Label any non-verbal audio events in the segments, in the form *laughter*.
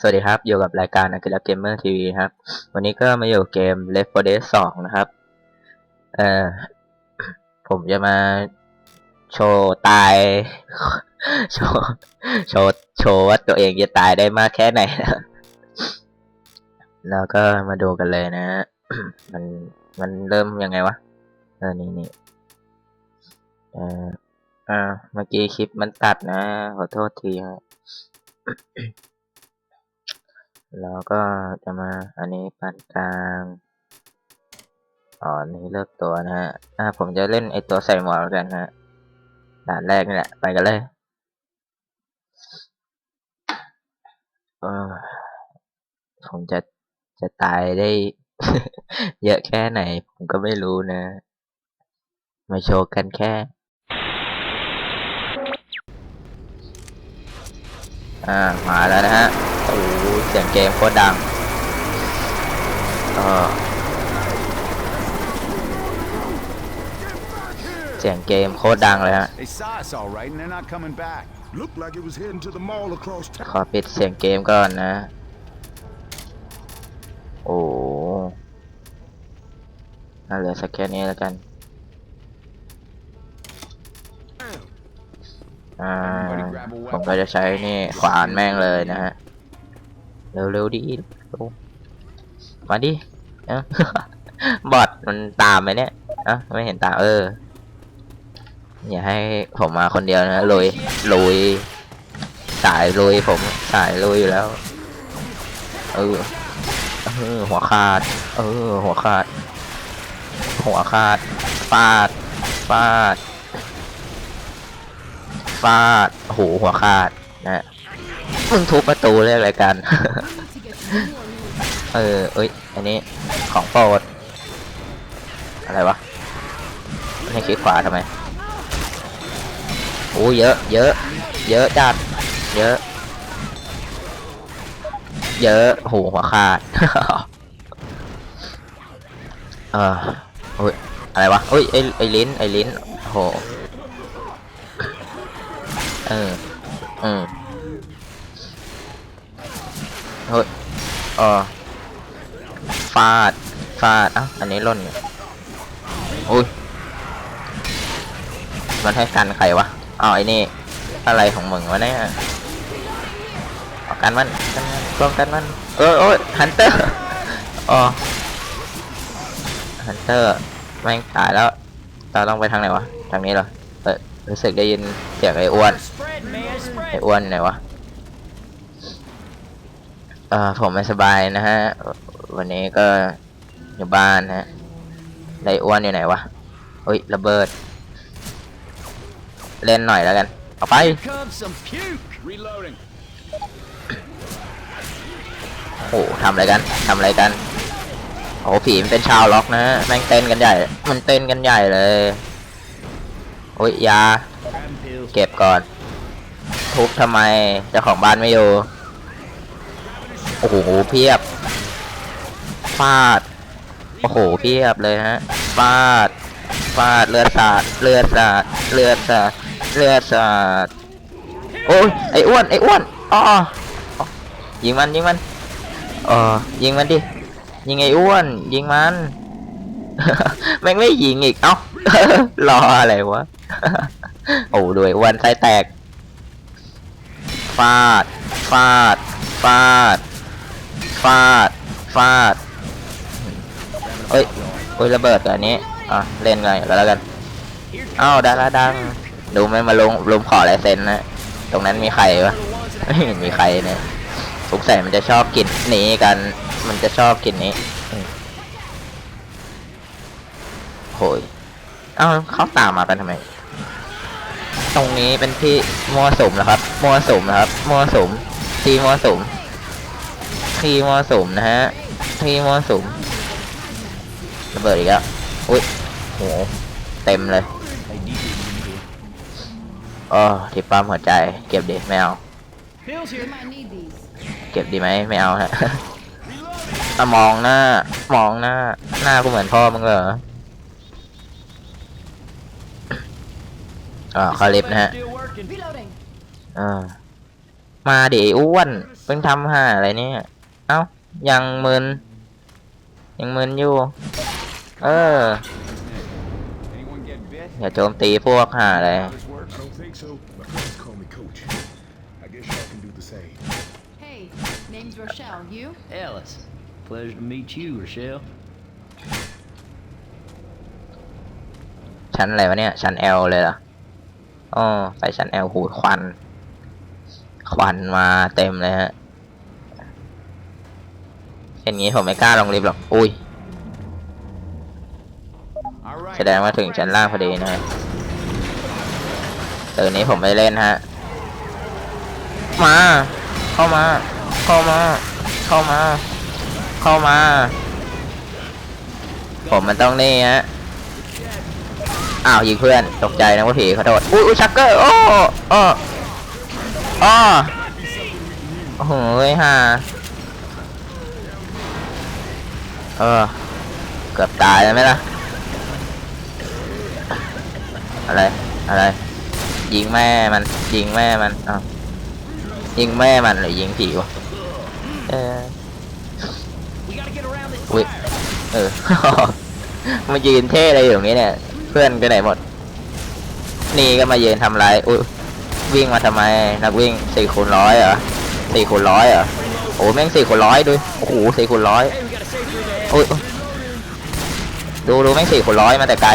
สวัสดีครับ อยู่กับรายการ a k i r a Gamer TV ครับ วันนี้ก็มาอยู่เกม Left 4 Dead 2 นะครับ เออผมจะมาโชว์ตาย โชว์โชว์โชว์ว่าตัวเองจะตายได้มากแค่ไหนนะแล้วก็มาดูกันเลยนะ มันมันเริ่มยังไงวะเออนี่นี่เอออ่าเมื่อกี้คลิปมันตัดนะ ขอโทษทีฮะแล้วก็จะมาอันนี้ปานกลาง อ๋อนนี้เลือกตัวนะฮะ อ่า ผมจะเล่นไอตัวใส่หมวกแล้วกันฮะด่านแรกนี่แหละ ไปกันเลยเออผมจะ จะตายได้ เยอะแค่ไหน ผมก็ไม่รู้นะ มาโชว์กันแค่อ่า มาแล้วนะฮะ โอ้เสียงเกมโคตรดัง เออ เสียงเกมโคตรดังเลยฮะ They saw us all right, and they're not coming back. Looked like it was heading to the mall across ข town. อปิดเสียงเกมก่อนนะ โอ้โหน่าเหลือสักแค่นี้แล้วกัน อ่า ผมก็จะใช้นี่ขวานแม่งเลยนะฮะ เร็วๆดิเร็วมาดิเอ้าบอทมันตามไหมเนี่ยอะไม่เห็นตามเออ อย่าให้ผมมาคนเดียวนะลุยลุยสายลุยผมสายลุยอยู่แล้ว เออเออหัวขาด เออ หัวขาด หัวขาดฟาดฟาดฟาดโหหัวขาดนะมึงทุบประตูเรียกอะไรกัน เออ เอ้ย อันนี้ของโปรดอะไรวะมันให้คลิกขวาทำไม อ้เยอะ เยอะ เยอะจัด เยอะ เยอะโหหัวขาด เออโอ้ย อะไรวะโอ้ย ไอไอลิ้น ไอลิ้นโห เออ อืมเฮ้ยเออฟาด ฟาดอะอันนี้ล่นอุ้ย มันให้กันใครวะ อ้าไอ้นี่ อะไรของมึงวะเนี่ยเอากันมันกันมันป้องกันมัน เออโอ้ยฮันเตอร์อ๋อฮันเตอร์แม่งตายแล้วเราต้องไปทางไหนวะ ทางนี้เหรอเออรู้สึกได้ยินเสียงไอ้อ้วน ไอ้อ้วนไหนวะเอ่อผมไม่สบายนะฮะ วันนี้ก็อยู่บ้านฮะไดอ้วนอยู่ไหนวะเฮ้ยระเบิด เล่นหน่อยแล้วกัน เอาไป โอ้โหทำอะไรกันทำอะไรกัน โอ้โหผีมันเป็นชาวล็อกนะฮะแม่งเต้นกันใหญ่ มันเต้นกันใหญ่เลย โอ้ยยา เก็บก่อน ทุบทำไมเจ้าของบ้านไม่อยู่ โอ้โหเพียบฟาด โอ้โหเพียบเลยฮะฟาดฟาดเลือดสาดเลือดสาดเลือดสาด เลือดสาดโอ้ยไอ้อ้วนไอ้อ้วนอ๋ออ๋อยิงมันยิงมันเออยิงมันดิยิงไอ้อ้วนยิงมันแม่งไม่ยิงอีกเอ้ารออะไรวะโอ้ด้วยอ้วนไส้แตกฟาดฟาดฟาดฟาดฟาดเอ้ยเอ้ยระเบิดกับอันนี้อะเล่นไงก็แล้วกันอ้าวดาราดัง ดูไม่มาลงลงขอลายเซ็นนะ ตรงนั้นมีใครปะไม่เห็นมีใครเนี่ยสงสัยมันจะชอบกินนี้กัน มันจะชอบกินนี้โหยเอ้าเขาตามมากันทำไม ตรงนี้เป็นที่มั่วสุมนะครับมั่วสุมนะครับมั่วสุมที่มั่วสุมที่มั่วสุมนะฮะที่มั่วสุมระเบิดอีกแล้วอุ้ยโหเต็มเลย โอ้ที่ปั๊มหัวใจ เก็บดิไม่เอา เก็บดีไหมไม่เอาฮะมองหน้ามองหน้า หน้ากูเหมือนพ่อมึงเหรออ่าคาลิปนะฮะอ่ามาดิอ้วนเพิ่งทำห่าอะไรเนี่ย เอ้า ยังมึน ยังมึนอยู่ เออ อย่าโจมตีพวกห่าเลย Ellis. Pleasure to meet you, Rochelle. ชั้นอะไรวะเนี่ย ชั้น L เลยเหรออ๋อไปชั้น L หูควัน ควันมาเต็มเลยฮะเห็นงี้ผมไม่กล้าลงลิฟต์หรอก อุ้ย แสดงว่าถึงชั้นล่างพอดีนะฮะตอร์นี้ผมไม่เล่นฮะ มา เข้ามา เข้ามา เข้ามา เข้ามา ผมมันต้องนี่ฮะ อ้าวยิงเพื่อนตกใจนะว่าผีขอโทษอุ้ยอุ้ยชักเกอร์โอ้โอ้โอ้โอ้โหเฮ้ยฮ่าเออ เกือบตายแล้วไหมล่ะ อะไร อะไร ยิงแม่มัน ยิงแม่มันอ้าวยิงแม่มันหรือยิงผีวะ เออ We gotta get around this อุ้ย fire. เออ มายืนเท่อะไรอยู่ตรงนี้เนี่ย เพื่อนไปไหนหมด นี่ก็มายืนทำไรอุ้ยวิ่งมาทำไม นักวิ่งสี่คูณร้อยเหรอสี่คูณร้อยเหรอโอ้แม่งสี่คูณร้อยดูโอ้โหสี่คูณร้อย Hey, we got a safe through there. อุ้ยดูดูแม่งสี่คูณร้อยมาแต่ไกล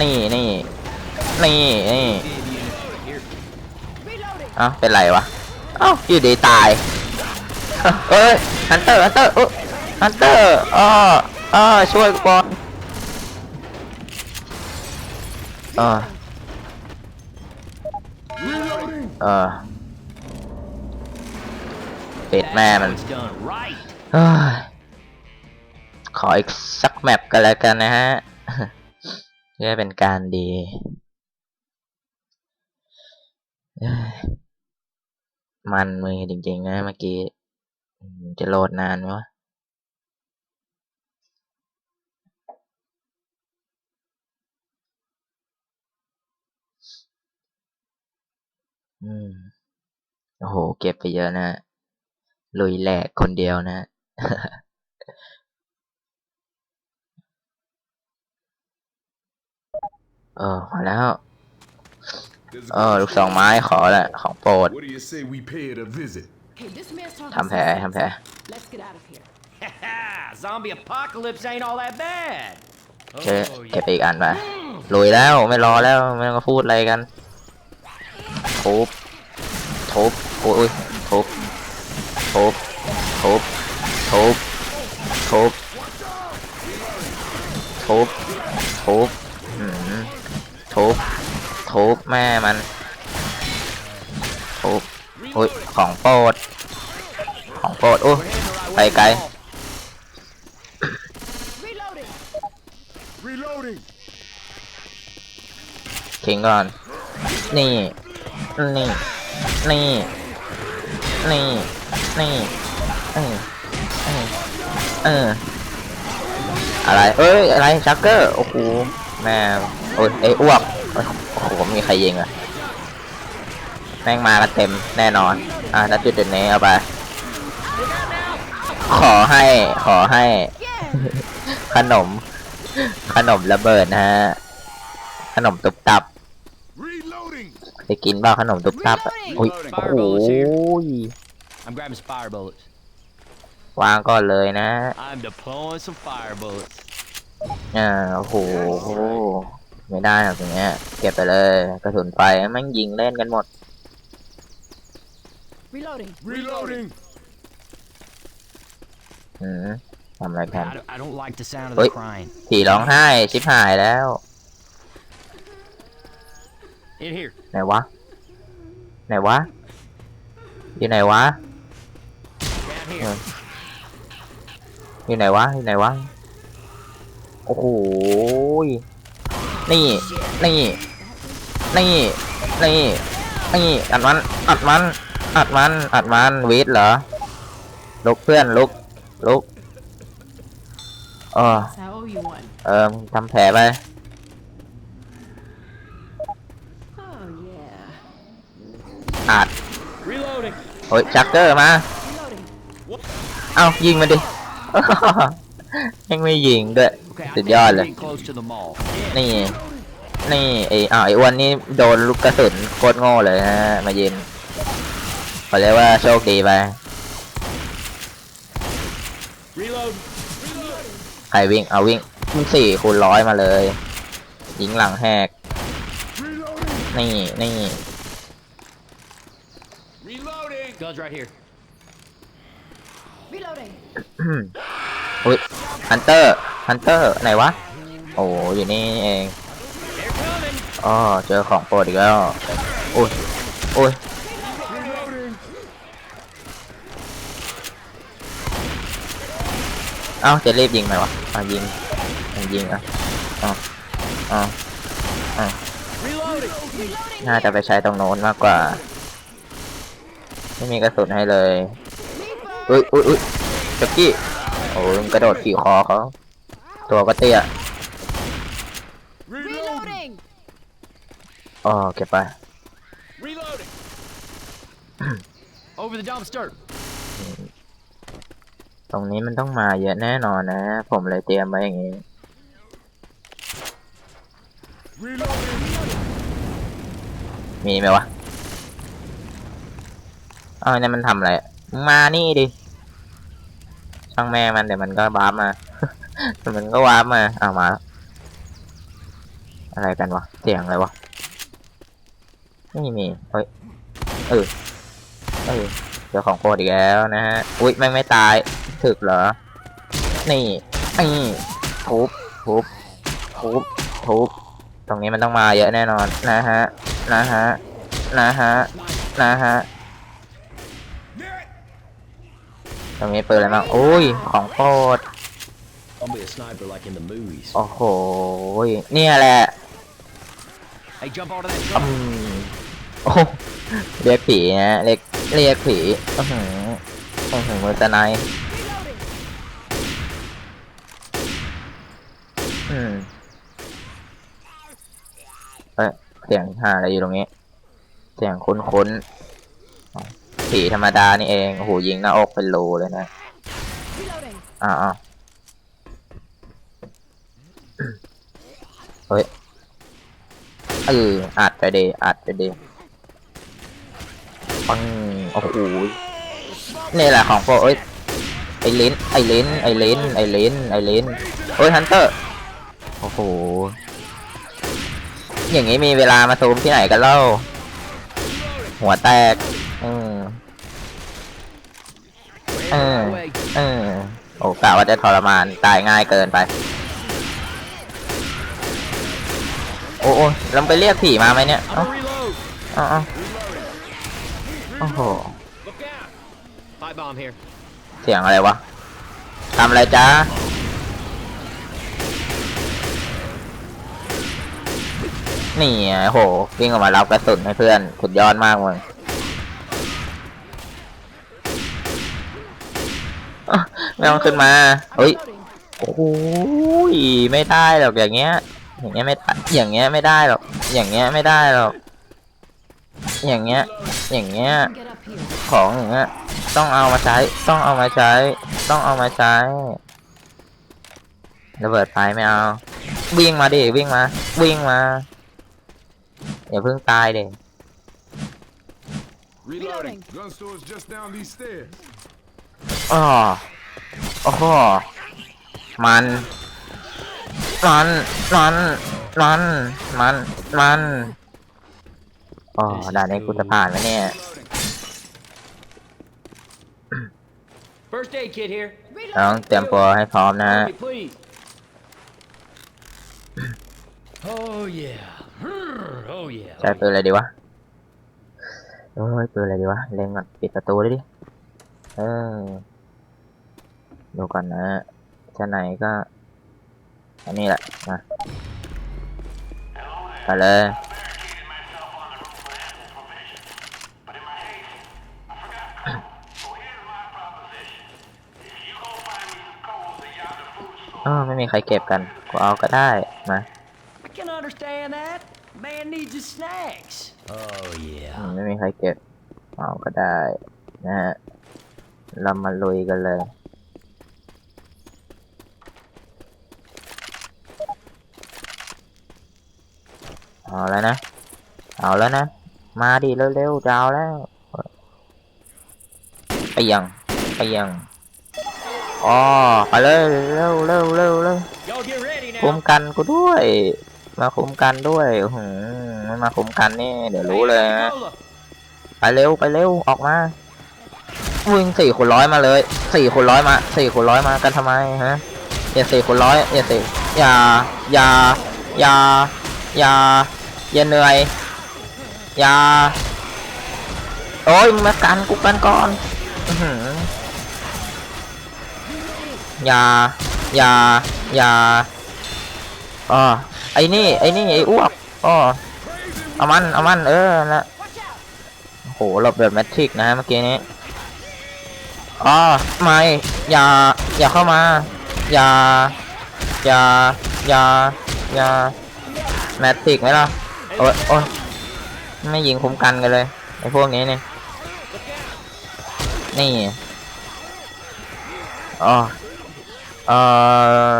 นี่นี่นี่นี่ Here. Reloading. เอ้าเป็นไรวะเอ้าอยู่ดีตาย เอ้ยฮันเตอร์ฮันเตอร์อุ๊ฮันเตอร์อ้ออ้อช่วยก่อนเออเออปิดแม่มันขออีกสักแมปกันแล้วกันนะฮะเพื่อเป็นการดีมันมือจริงๆนะเมื่อกี้ จะโหลดนานไหมวะอืม โอ้โห เก็บไปเยอะนะ ลุยแหลกคนเดียวนะ เออ มาแล้ว There's เออ ลูกสองไม้ขอแหละ ของโปรด What do you say we pay it a visit? Okay, this man's talking ทำแผล sense. ทำแผล Let's get out of here. Zombie apocalypse ain't all that bad. เก็บ Oh, เก็บไปอีกอันไปลุยแล้วไม่รอแล้วไม่ต้องมาพูดอะไรกันทุบทุบโอ้ยทุบทุบทุบทุบทุบทุบทุบอืมทุบทุบแม่มันทุบ อุ้ยของโปรดของโปรดโอ้ยไปไกล Reloading. ทิ้งก่อน นี่ นี่ นี่ นี่ นี่ เออเออเอออะไร เอ้ย อะไร ชักเกอร์ โอ้โห แม่โอ้ยไอ้อ้วก โอ้โห มีใครยิงอะ แม่งมากันเต็มแน่นอน อะแล้วจุดเด่นนี้เอาไป ขอให้ขอให้ ขนม ขนมระเบิดนะฮะ ขนมตุบตับ Reloading. ไปกินบ้าขนมตุบตับอะอุ้ยโอ้โห I'm grabbing some fire bullets. วางก่อนเลยนะ I'm deploying some fire bullets. อ่าโอ้โหไม่ได้หรอกอย่างเงี้ย เก็บไปเลย กระสุนไฟแม่งยิงเล่นกันหมด Reloading. Reloading. อืมทำอะไรกัน I don't, I don't like the sound of Wait. the crying. ผีร้องไห้ ชิบหายแล้ว In here. ไหนวะ ไหนวะ อยู่ไหนวะ Down here. Yeah. อยู่ไหนวะ อยู่ไหนวะ โอ้โหยนี่ นี่ นี่ นี่ นี่อัดมันอัดมัน อัดมัน อัดมันวีดเหรอ ลุกเพื่อนลุก ลุกเออ I owe you one. เออมึงทำแผลไป Oh, yeah. อัด Reloading. โอ้ยชักเกอร์มา Reloading. เอ้ายิงมันดิ ยังไม่ยิงด้วย Okay, I สุด think ยอด we're เลย getting close to the mall. นี่ นี่ไอ้อ้าวไอ้อ้วนนี่โดนลูกกระสุนโคตรโง่เลยนะฮะมายิ งขอเรียกว่าโชคดีไป Reload. ใครวิ่ง เอาวิ่งมึงสี่คูณร้อยมาเลย ยิงหลังแหก นี่นี่ Reloading. Guns right here. Reloading. อุ้ยฮันเตอร์ฮันเตอร์ไหนวะ โอ้อยู่นี่เอง They're coming. อ๋อเจอของโปรดอีกแล้วโอ้ยโอ้ย เอ้าจะรีบยิงไหมวะอะยิงอะยิงอะอ๋ออ๋ออ๋อ Reloading. น่าจะไปใช้ตรงโน้นมากกว่า ไม่มีกระสุนให้เลยอุ้ยอุ้ยอุ้ยจักกี้โอ้ยมันกระโดดขี่คอเขาตัวก็เตี้ย Reloading. อ๋อเก็บไป Reloading. Over the dumpster. ตรงนี้มันต้องมาเยอะแน่นอนนะ ผมเลยเตรียมไว้อย่างนี้ มีไหมวะเอาเนี่ยมันทำอะไร มานี่ดิ ช่างแม่มันเดี๋ยวมันก็วามา มันก็ว้ามาเอามาแล้วอะไรกันวะ เสียงอะไรวะ ไม่มี เฮ้ย เออ เออเจอของโปรอีกแล้วนะฮะ อุ๊ยแม่ไม่ตาย ถึกเหรอ นี่นี่ทุบทุบทุบทุบตรงนี้มันต้องมาเยอะแน่นอน นะฮะ นะฮะ นะฮะ นะฮะ ตรงนี้เปิดอะไรบ้างอุ้ย ของโปรด I'll be a sniper like in the movies. โอ้โห เนี่ยแหละ Hey, jump onto that อื truck. มโอ้โหเรียกผีนะเรียกเรียกผีอือหืออือหือมือตะไนาย อืมเอ้ยเสียงหาอะไรอยู่ตรงนี้ เสียงคุ้นๆอ๋อผีธรรมดานี่เองโอ้โหยิงหน้าอกเป็นรูเลยนะ Reloading. อ้าวอ้าเฮ้ย เอออัดไปเดอัดไปเดปัง โอ้โห นี่แหละของโปรเอ้ย ไอ้ลิ้นไอ้ลิ้นไอ้ลิ้นไอ้ลิ้นไอ้ลิ้นเฮ้ย ฮันเตอร์ อ้โห อย่างนี้มีเวลามาซูมที่ไหนกันเล่า หัวแตก อืม Way, Uh. way. เออโอ้กะว่าจะทรมานตายง่ายเกินไป โอ้โอ้เราไปเรียกผีมาไหมเนี่ยเอ้าเอ้าเอ้าโอ้โห เสียงอะไรวะทำอะไรจ้า นี่โหวิ่งออกมารับกระสุนให้เพื่อนสุดยอดมากมึงไม่ต้องขึ้นมาเฮ้ยโอ้ยไม่ได้หรอกอย่างเงี้ย อย่างเงี้ยไม่ได้อย่างเงี้ยไม่ได้หรอกอย่างเงี้ยไม่ได้หรอกอย่างเงี้ย อย่างเงี้ย ของอย่างเงี้ย ต้องเอามาใช้ ต้องเอามาใช้ ต้องเอามาใช้ระเบิดไฟไม่เอา วิ่งมาดิ วิ่งมา วิ่งมา อย่าเพิ่งตายเด็ Reloading. Gun store's just down these stairs. อ๋อโอ้โหมัน มัน มัน มัน มัน มันอ๋อด่านนี้กูจะผ่านไหมเนี่ย First aid kit here. น้องเตรียมตัวให้พร้อมนะ Help me, please. Oh yeah. Oh yeah. ใช้ปืนอะไรดีวะโอ้ยปืนอะไรดีวะเล็งก่อนปิดประตูเลยดิเออดูก่อนนะจะไหนก็ อันนี้แหละมาไปเลยเออไม่มีใครเก็บกัน กูเอาก็ได้ มา I can understand that. Man needs his snacks. Oh, อื yeah. มไม่มีใครเก็บเอาก็ได้นะฮะ เรามาลุยกันเลย เอาแล้วนะ เอาแล้วนะ มาดิเร็วๆจะเอาแล้ว ไปยัง ไปยังอ๋อไปเลยเร็วเร็วเร็วเร็ว Y'all get ready คุ้ม now. กันกูด้วย มาคุ้มกันด้วยหืมมาคุ้มกันนี่ เดี๋ยวรู้เลยนะไปเร็วไปเร็วออกมาวิ่งสี่คูร้อยมาเลยสี่คูร้อยมาสี่คูร้อยมากันทำไมฮะอย่าสี่คูร้อยอย่าสี่อย่าอย่าอย่าอย่าอย่าเหนื่อยอย่าโอ้ยมากันกูกันก่อนอืออย่าอย่าอย่าอ๋อ ไอ้นี่ไอ้นี่ไอ้อ้วกอ๋อเอามันเอามันเออนะโหหลบแบบแมทริกนะฮะเมื่อกี้นี้อ๋อไม่อย่าอย่าเข้ามา อย่าอย่าอย่าอย่าแมทริกไหมล่ะโอ้ยโอ้ยไม่ยิงคุ้มกันกันเลยไอ้พวกนี้นี่นี่อ๋อเออ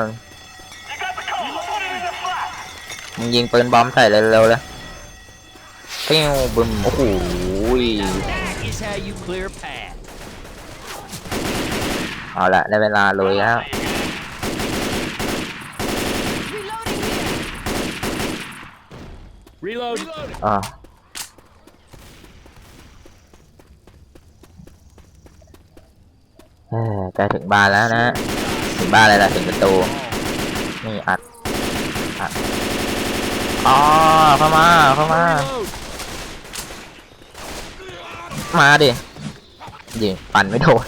มึงยิงปืนบอมใส่เร็วๆเลยปิ้วบึมโอ้โห That is how you clear a path. เอาละได้เวลาลุยแล้ว Reloading. Reload. อ๋อเอ้ยใกล้ถึงบ้านแล้วนะ ถึงบ้านเลยล่ะถึงประตู นี่อัดอัด อ๋อเข้ามาเข้ามา Reload. มาดิยิงปั่นไม่โดน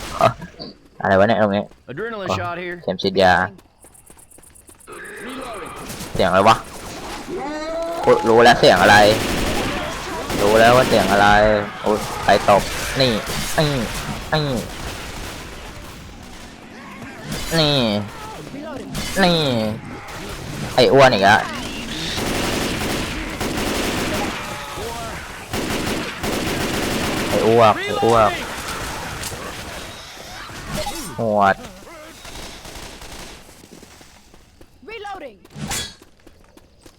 อะไรวะเนี่ยตรงนี้ Adrenaline Oh. shot here. เข็มฉีดยา Reloading. เสียงอะไรวะอุ๊ยรู้แล้วเสียงอะไร รู้แล้วว่าเสียงอะไรโอ้ยใครตบนี่นี่นี่นี่ Reloading. นี่ ไอ้อ้วนอีกแล้ว อ้อ้วก ไอ้อ้วก หวด Reloading.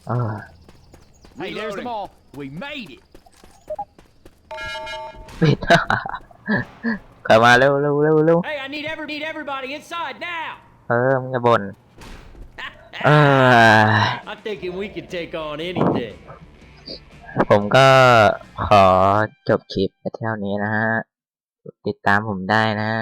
เออ Hey, there's the mall. We made it. ปิด *laughs* เข้ามาเร็วเร็วเร็วเร็ว Hey, I need every need everybody inside now. เออมึงจะบ่นเออ *laughs* I'm thinking we can take on anything. ผมก็ขอจบคลิปไปเท่านี้นะฮะ ติดตามผมได้นะฮะ